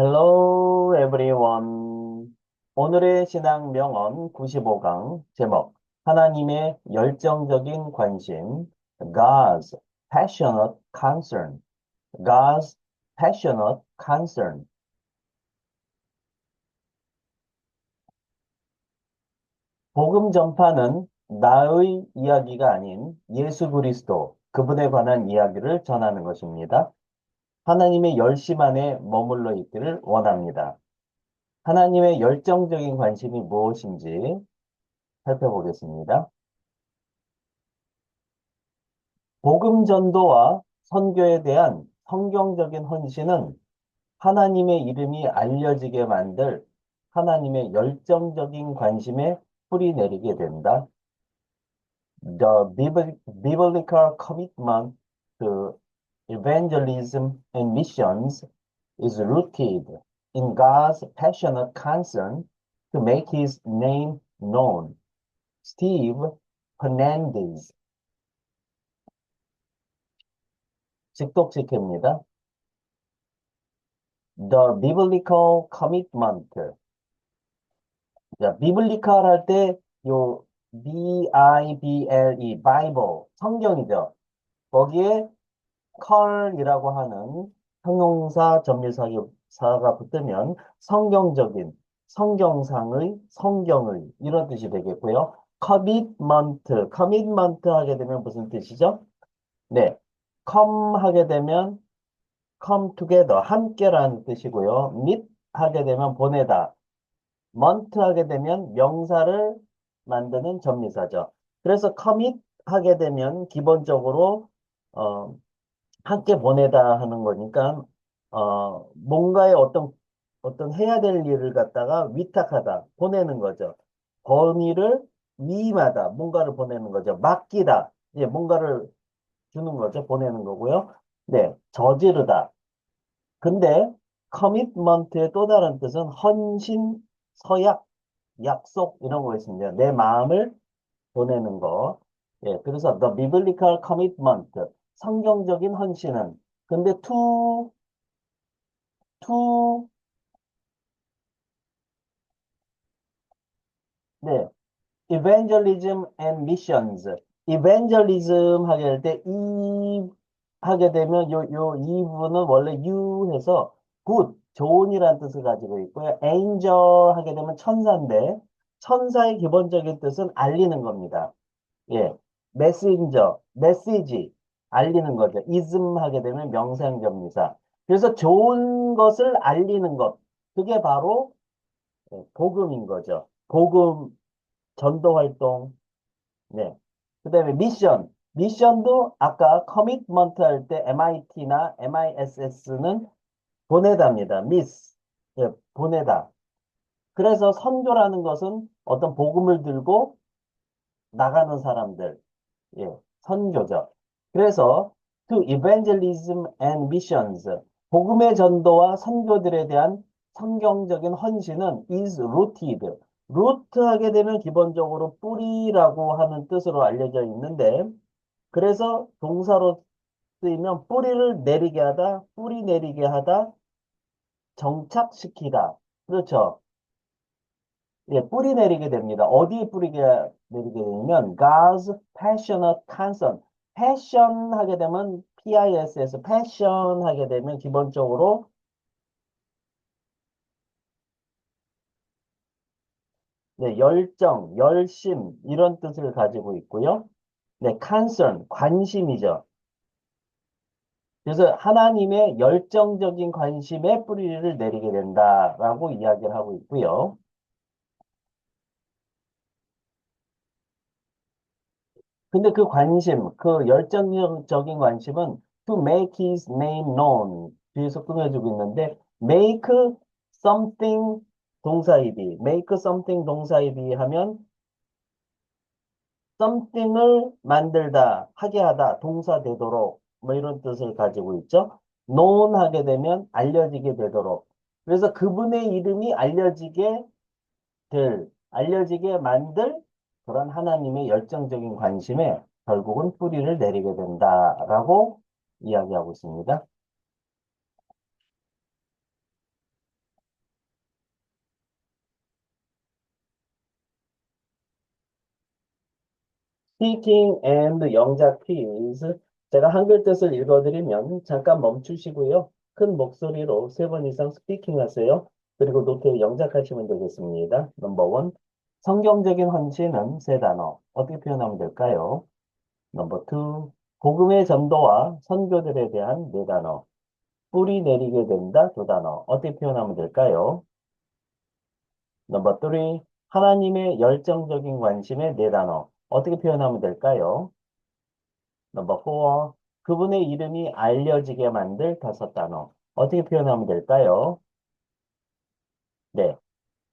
Hello everyone. 오늘의 신앙 명언 95강 제목 하나님의 열정적인 관심 God's passionate concern. God's passionate concern. 복음 전파는 나의 이야기가 아닌 예수 그리스도 그분에 관한 이야기를 전하는 것입니다. 하나님의 열심 안에 머물러 있기를 원합니다. 하나님의 열정적인 관심이 무엇인지 살펴보겠습니다. 복음 전도와 선교에 대한 성경적인 헌신은 하나님의 이름이 알려지게 만들 하나님의 열정적인 관심에 뿌리 내리게 된다. The biblical commitment to evangelism and missions is rooted in God's passionate concern to make his name known. Steve Hernandez 직독직입니다. The biblical commitment. 자, biblical 할 때 요 B-I-B-L-E, Bible, 성경이죠. 거기에 컬이라고 하는 형용사 전밀사가 붙으면 성경적인, 성경상의, 성경의 이런 뜻이 되겠고요. commitment, commitment 하게 되면 무슨 뜻이죠? 네, come 하게 되면 come together, 함께라는 뜻이고요. meet 하게 되면 보내다, month 하게 되면 명사를 만드는 전미사죠. 그래서 commit 하게 되면 기본적으로 어, 함께 보내다 하는 거니까 어, 뭔가의 어떤 어떤 해야 될 일을 갖다가 위탁하다 보내는 거죠. 범위를 위임하다 뭔가를 보내는 거죠. 맡기다 예, 뭔가를 주는 거죠. 보내는 거고요. 네, 저지르다. 근데 커미트먼트의 또 다른 뜻은 헌신, 서약, 약속 이런 거 있습니다. 내 마음을 보내는 거. 예, 그래서 the biblical commitment 성경적인 헌신은 근데 to to 네 evangelism and missions evangelism 하게 될 때 이 하게 되면 요 요 이분은 원래 you 해서 good 좋은이라는 뜻을 가지고 있고요. angel 하게 되면 천사인데 천사의 기본적인 뜻은 알리는 겁니다. 예. 메신저, 메시지 알리는 거죠. ism 하게 되면 명사형접미사. 그래서 좋은 것을 알리는 것. 그게 바로 예, 복음인 거죠. 복음 전도 활동. 네. 그 다음에 미션. 미션도 아까 커미트먼트 할 때 MIT나 MISS는 보내다입니다. 미스. 예, 보내다. 그래서 선교라는 것은 어떤 복음을 들고 나가는 사람들. 예, 선교죠. 그래서 to evangelism and missions 복음의 전도와 선교들에 대한 성경적인 헌신은 is rooted. root 하게 되면 기본적으로 뿌리라고 하는 뜻으로 알려져 있는데 그래서 동사로 쓰이면 뿌리를 내리게 하다, 뿌리 내리게 하다, 정착시키다. 그렇죠. 예, 뿌리 내리게 됩니다. 어디에 뿌리게 내리게 되냐면 God's passionate concern. 패션 하게 되면 PIS에서 패션 하게 되면 기본적으로 네, 열정, 열심 이런 뜻을 가지고 있고요. 네, concern, 관심이죠. 그래서 하나님의 열정적인 관심에 뿌리를 내리게 된다라고 이야기를 하고 있고요. 근데 그 관심, 그 열정적인 관심은 to make his name known. 뒤에서 꾸며주고 있는데 make something 동사이비. make something 동사이비 하면 something을 만들다, 하게 하다, 동사 되도록 뭐 이런 뜻을 가지고 있죠. known 하게 되면 알려지게 되도록. 그래서 그분의 이름이 알려지게 될, 알려지게 만들 그런 하나님의 열정적인 관심에 결국은 뿌리를 내리게 된다라고 이야기하고 있습니다. 스티킹 앤드 영작 퀴즈 제가 한글 뜻을 읽어드리면 잠깐 멈추시고요. 큰 목소리로 세 번 이상 스피킹 하세요. 그리고 노트에 영작하시면 되겠습니다. 넘버 원. 성경적인 헌신은 세 단어. 어떻게 표현하면 될까요? 넘버 투. 복음의 전도와 선교들에 대한 네 단어. 뿌리 내리게 된다 두 단어. 어떻게 표현하면 될까요? 넘버 3. 하나님의 열정적인 관심의 네 단어. 어떻게 표현하면 될까요? 넘버 4. 그분의 이름이 알려지게 만들 다섯 단어. 어떻게 표현하면 될까요? 네.